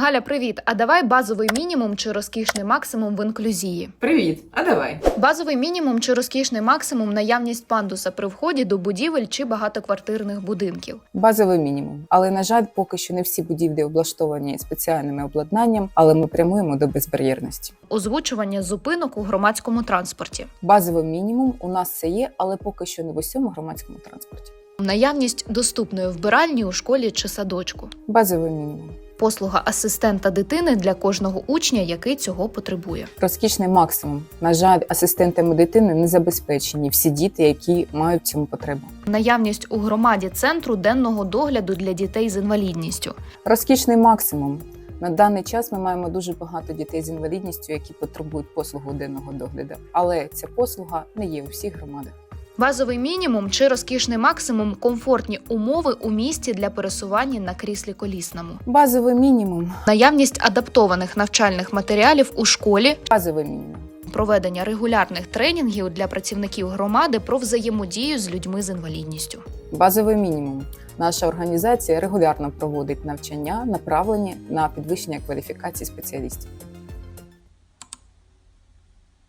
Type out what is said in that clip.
Галя, привіт! А давай базовий мінімум чи розкішний максимум в інклюзії. Привіт, а давай. Базовий мінімум чи розкішний максимум наявність пандуса при вході до будівель чи багатоквартирних будинків. Базовий мінімум. Але на жаль, поки що не всі будівлі облаштовані спеціальним обладнанням, але ми прямуємо до безбар'єрності. Озвучування зупинок у громадському транспорті. Базовий мінімум у нас це є, але поки що не в усьому громадському транспорті. Наявність доступної вбиральні у школі чи садочку. Базовий мінімум. Послуга асистента дитини для кожного учня, який цього потребує. Розкішний максимум. На жаль, асистентами дитини не забезпечені всі діти, які мають цьому потребу. Наявність у громаді центру денного догляду для дітей з інвалідністю. Розкішний максимум. На даний час ми маємо дуже багато дітей з інвалідністю, які потребують послугу денного догляду, але ця послуга не є у всіх громадах. Базовий мінімум чи розкішний максимум комфортні умови у місті для пересування на кріслі колісному. Базовий мінімум. Наявність адаптованих навчальних матеріалів у школі, Базовий мінімум. проведення регулярних тренінгів для працівників громади про взаємодію з людьми з інвалідністю. Базовий мінімум. Наша організація регулярно проводить навчання, направлені на підвищення кваліфікації спеціалістів.